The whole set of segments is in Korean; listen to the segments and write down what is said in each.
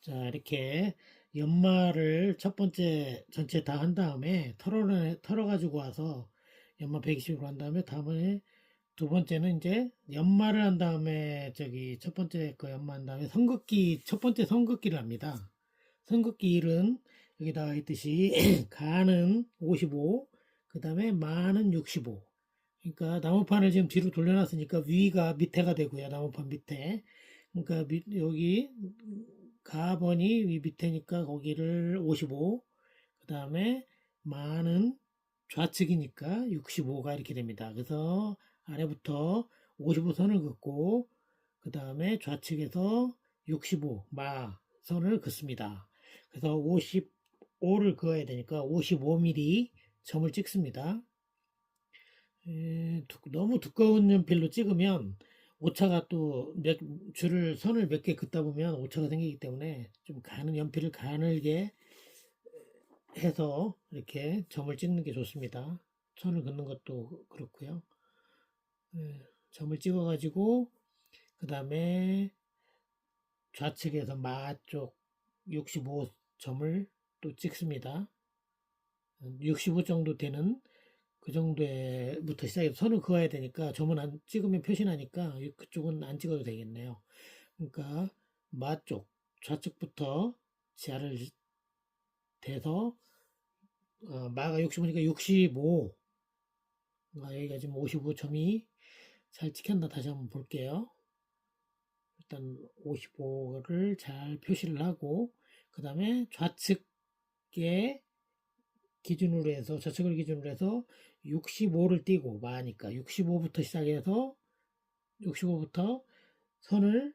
자, 이렇게 연마를 첫 번째 전체 다 한 다음에 털어, 털어가지고 와서 연마 120으로 한 다음에 다음에 두 번째는 이제 연마를 한 다음에 저기 첫 번째 거 연마 한 다음에 선긋기 첫 번째 선긋기를 합니다. 선긋기 1은 여기 나와 있듯이 가는 55, 그 다음에 마는 65. 그러니까 나무판을 지금 뒤로 돌려놨으니까 위가 밑에가 되고요. 나무판 밑에. 그러니까 밑- 여기 가번이 위 밑에니까 거기를 55. 그 다음에 마는 좌측이니까 65가 이렇게 됩니다. 그래서 아래부터 55선을 긋고 그 다음에 좌측에서 65 마 선을 긋습니다. 그래서 55를 그어야 되니까 55mm 점을 찍습니다. 에, 두- 너무 두꺼운 연필로 찍으면 오차가 또 몇, 줄을 선을 몇 개 긋다 보면 오차가 생기기 때문에 좀 가는 연필을 가늘게 해서 이렇게 점을 찍는 게 좋습니다. 선을 긋는 것도 그렇고요. 예, 점을 찍어 가지고 그 다음에 좌측에서 마 쪽 65점을 또 찍습니다. 65 정도 되는 그 정도에부터 시작해서 선을 그어야 되니까 점은 안 찍으면 표시나니까 그쪽은 안 찍어도 되겠네요. 그러니까 마 쪽 좌측부터 지하를 대서 어, 마가 65니까 65 아, 여기가 지금 55점이 잘 찍혔나 다시 한번 볼게요. 일단 55를 잘 표시를 하고 그 다음에 좌측에 기준으로 해서 좌측을 기준으로 해서 65를 띄고 마니까 65부터 시작해서 65부터 선을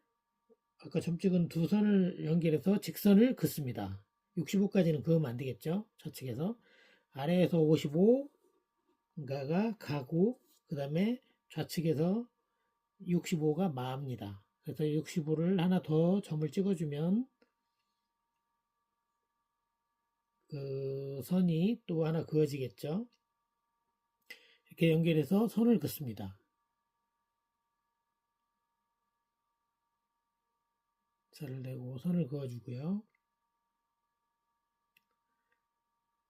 아까 점 찍은 두 선을 연결해서 직선을 긋습니다. 65까지는 그으면 안 되겠죠? 좌측에서 아래에서 55 가가 가고 그 다음에 좌측에서 65가 마입니다. 그래서 65를 하나 더 점을 찍어주면 그 선이 또 하나 그어지겠죠. 이렇게 연결해서 선을 긋습니다. 자를 내고 선을 그어주고요.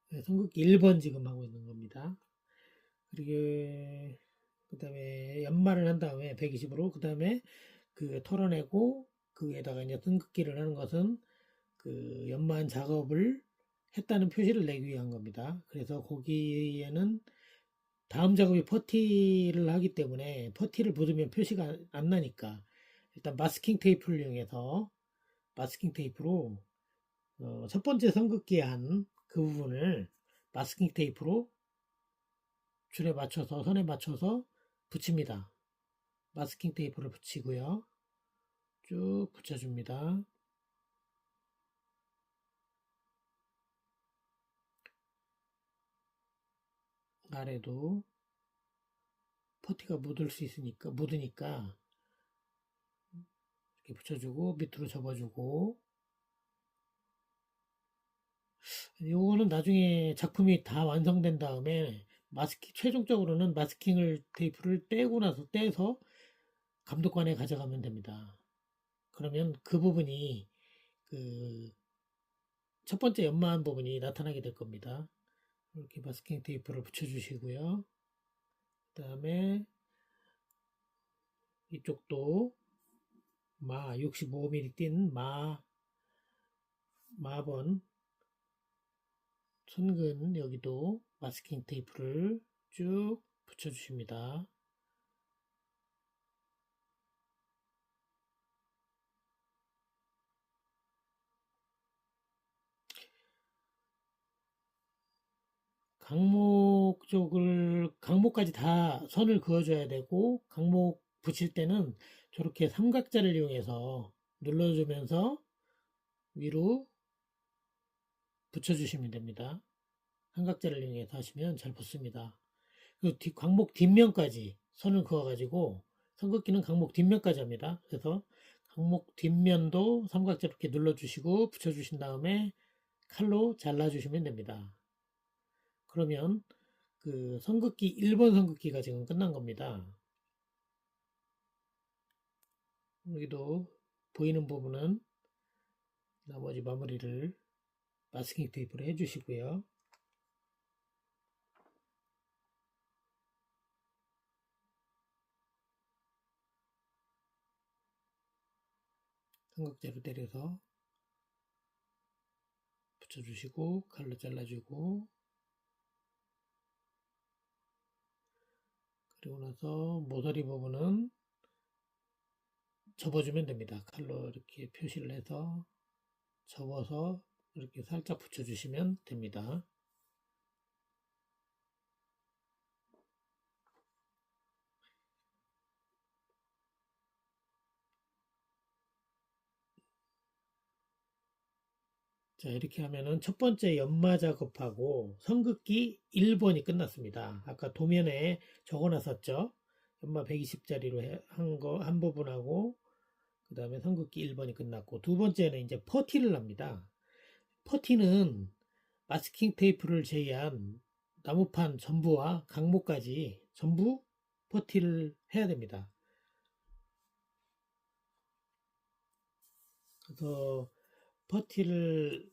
네, 선긋기 1번 지금 하고 있는 겁니다. 그리고 그 다음에 연말을 한 다음에 120으로 그 다음에 그 털어내고 그 위에다가 이제 선긋기를 하는 것은 그 연마한 작업을 했다는 표시를 내기 위한 겁니다. 그래서 거기에는 다음 작업이 퍼티를 하기 때문에 퍼티를 묻으면 표시가 안 나니까 일단 마스킹 테이프를 이용해서 마스킹 테이프로 어, 첫 번째 선긋기에 한 그 부분을 마스킹 테이프로 줄에 맞춰서 선에 맞춰서 붙입니다. 마스킹 테이프를 붙이고요. 쭉 붙여줍니다. 아래도 퍼티가 묻을 수 있으니까 묻으니까 이렇게 붙여주고 밑으로 접어주고 요거는 나중에 작품이 다 완성된 다음에 마스킹 최종적으로는 마스킹을 테이프를 떼고 나서 떼서 감독관에 가져가면 됩니다. 그러면 그 부분이 그 첫 번째 연마한 부분이 나타나게 될 겁니다. 이렇게 마스킹 테이프를 붙여주시고요. 그 다음에 이쪽도 마 65mm 띈 마 마번 손근 여기도 마스킹 테이프를 쭉 붙여주십니다. 강목 쪽을 강목까지 다 선을 그어줘야 되고 강목 붙일 때는 저렇게 삼각자를 이용해서 눌러주면서 위로 붙여주시면 됩니다. 삼각자를 이용해서 하시면 잘 붙습니다. 그 뒤, 광목 뒷면까지 선을 그어가지고 선긋기는 강목 뒷면까지 합니다. 그래서 강목 뒷면도 삼각자 이렇게 눌러주시고 붙여주신 다음에 칼로 잘라주시면 됩니다. 그러면 그 선긋기 1번 선긋기가 지금 끝난 겁니다. 여기도 보이는 부분은 나머지 마무리를 마스킹 테이프로 해주시고요. 삼각대로 때려서 붙여주시고 칼로 잘라주고 그리고 나서 모서리 부분은 접어주면 됩니다. 칼로 이렇게 표시를 해서 접어서 이렇게 살짝 붙여주시면 됩니다. 자, 이렇게 하면은 첫 번째 연마 작업하고 선긋기 1번이 끝났습니다. 아까 도면에 적어 놨었죠? 연마 120짜리로 한 거, 한 부분하고, 그 다음에 선긋기 1번이 끝났고, 두 번째는 이제 퍼티를 합니다. 퍼티는 마스킹 테이프를 제외한 나무판 전부와 강목까지 전부 퍼티를 해야 됩니다. 그래서 퍼티를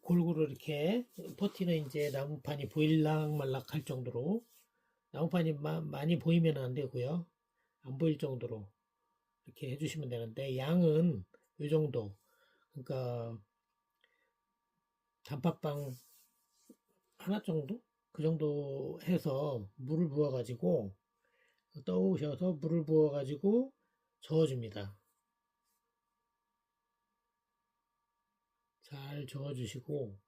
골고루 이렇게 퍼티는 이제 나무판이 보일락말락 할 정도로 나무판이 마, 많이 보이면 안 되고요. 안 보일 정도로 이렇게 해주시면 되는데 양은 이 정도. 그러니까 단팥빵 하나 정도? 그 정도 해서 물을 부어 가지고 떠오셔서 물을 부어 가지고 저어줍니다 잘 저어주시고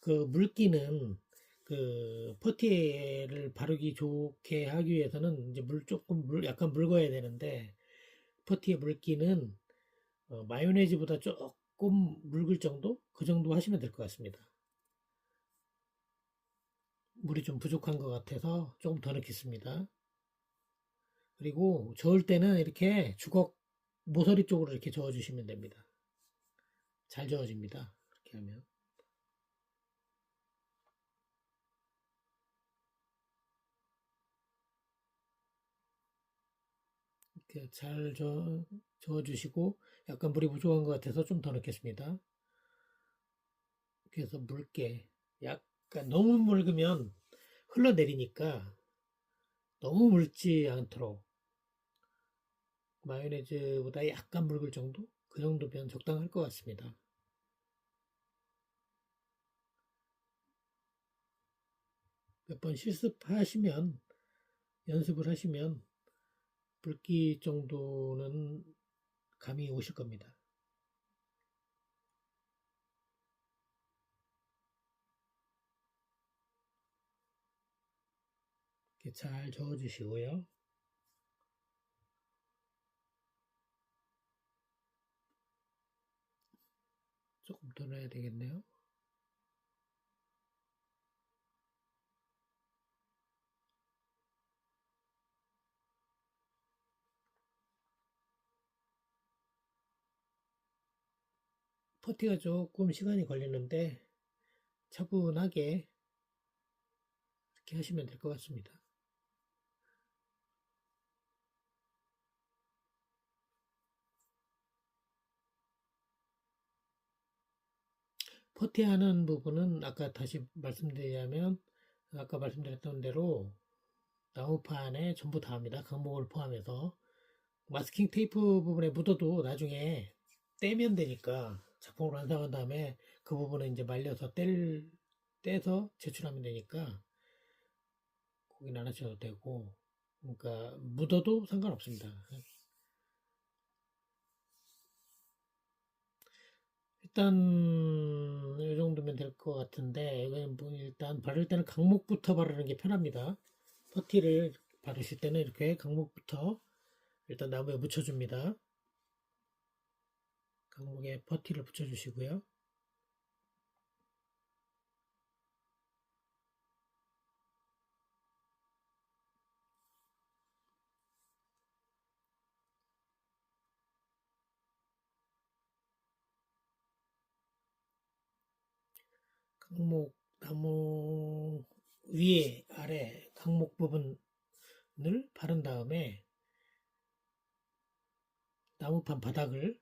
그 물기는 그 퍼티를 바르기 좋게 하기 위해서는 이제 물 조금 물 약간 묽어야 되는데 퍼티의 물기는 어, 마요네즈보다 조금 묽을 정도 그 정도 하시면 될 것 같습니다. 물이 좀 부족한 것 같아서 조금 더 넣겠습니다. 그리고 저을 때는 이렇게 주걱 모서리 쪽으로 이렇게 저어주시면 됩니다. 잘 저어집니다. 그렇게 하면. 이렇게 잘 저, 저어주시고 약간 물이 부족한 것 같아서 좀 더 넣겠습니다. 그래서 묽게 약간 너무 묽으면 흘러내리니까 너무 묽지 않도록 마요네즈보다 약간 묽을 정도? 그 정도면 적당할 것 같습니다. 몇 번 실습하시면 연습을 하시면 붉기 정도는 감이 오실 겁니다. 이렇게 잘 저어 주시고요. 조금 더 넣어야 되겠네요. 퍼티가 조금 시간이 걸리는데 차분하게 이렇게 하시면 될 것 같습니다. 퍼티하는 부분은 아까 다시 말씀드리자면 아까 말씀드렸던 대로 나무판에 전부 다 합니다. 강목을 포함해서 마스킹 테이프 부분에 묻어도 나중에 떼면 되니까 작품으로 완성한 다음에 그 부분을 이제 말려서 뗄, 떼서 제출하면 되니까 거긴 안 하셔도 되고 그러니까 묻어도 상관없습니다. 일단 이 정도면 될 것 같은데 뭐 일단 바를 때는 강목부터 바르는 게 편합니다. 퍼티를 바르실 때는 이렇게 강목부터 일단 나무에 묻혀줍니다. 강목에 퍼티를 붙여주시고요. 강목 나무 위에 아래 강목 부분을 바른 다음에 나무판 바닥을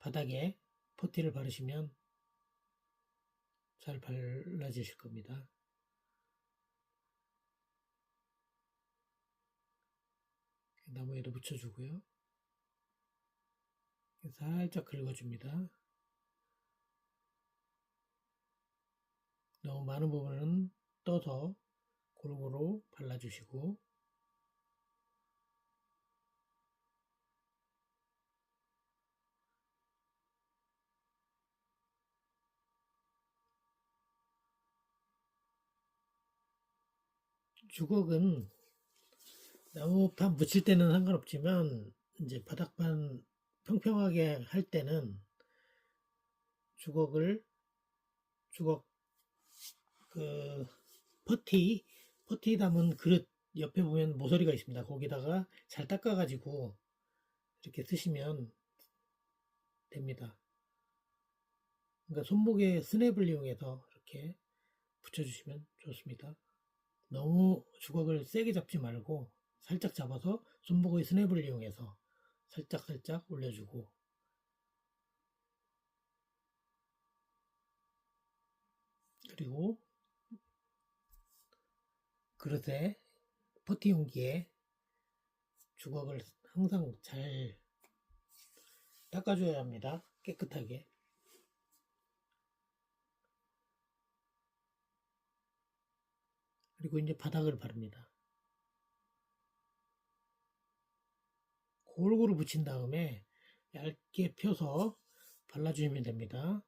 바닥에 퍼티를 바르시면 잘 발라지실 겁니다. 나무에도 묻혀주고요. 살짝 긁어줍니다. 너무 많은 부분은 떠서 골고루 발라주시고 주걱은 나무판 묻힐 때는 상관없지만 이제 바닥판 평평하게 할 때는 주걱을 주걱 그 퍼티 퍼티 담은 그릇 옆에 보면 모서리가 있습니다. 거기다가 잘 닦아 가지고 이렇게 쓰시면 됩니다. 그러니까 손목에 스냅을 이용해서 이렇게 붙여주시면 좋습니다. 너무 주걱을 세게 잡지 말고 살짝 잡아서 손목의 스냅을 이용해서 살짝 살짝 올려주고 그리고 그릇에 퍼티 용기에 주걱을 항상 잘 닦아줘야 합니다. 깨끗하게. 그리고 이제 바닥을 바릅니다. 골고루 붙인 다음에 얇게 펴서 발라주시면 됩니다.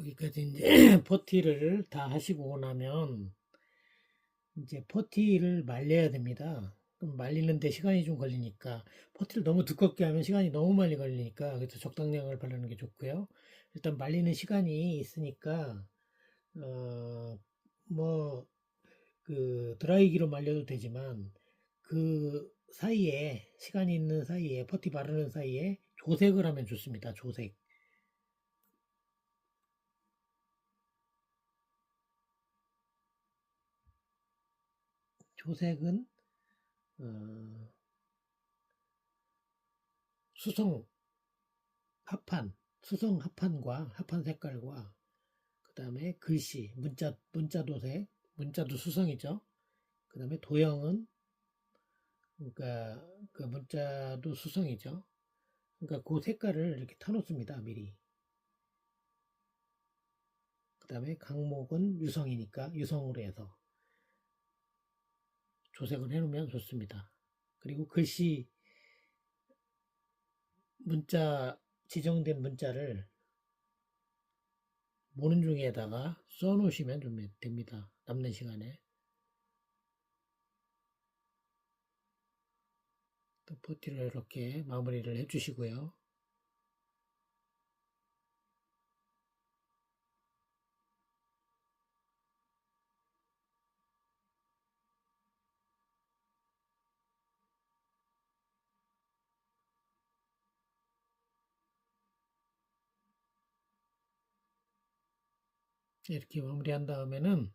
여기까지 이제 퍼티를 다 하시고 나면 이제 퍼티를 말려야 됩니다. 그럼 말리는데 시간이 좀 걸리니까 퍼티를 너무 두껍게 하면 시간이 너무 많이 걸리니까 그래서 적당량을 바르는 게 좋고요. 일단 말리는 시간이 있으니까 어뭐 그 드라이기로 말려도 되지만 그 사이에 시간이 있는 사이에 퍼티 바르는 사이에 조색을 하면 좋습니다. 조색. 조색은 어, 수성 합판, 수성 합판과 합판 색깔과 그 다음에 글씨, 문자, 문자 도색, 문자도 수성이죠. 그 다음에 도형은 그러니까 그 문자도 수성이죠. 그러니까 그 색깔을 이렇게 타놓습니다. 미리. 그 다음에 강목은 유성이니까 유성으로 해서 조색을 해놓으면 좋습니다. 그리고 글씨 문자 지정된 문자를 모는 중에다가 써 놓으시면 좀 됩니다. 남는 시간에. 또 포티를 이렇게 마무리를 해 주시고요. 이렇게 마무리한 다음에는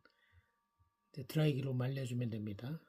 드라이기로 말려주면 됩니다.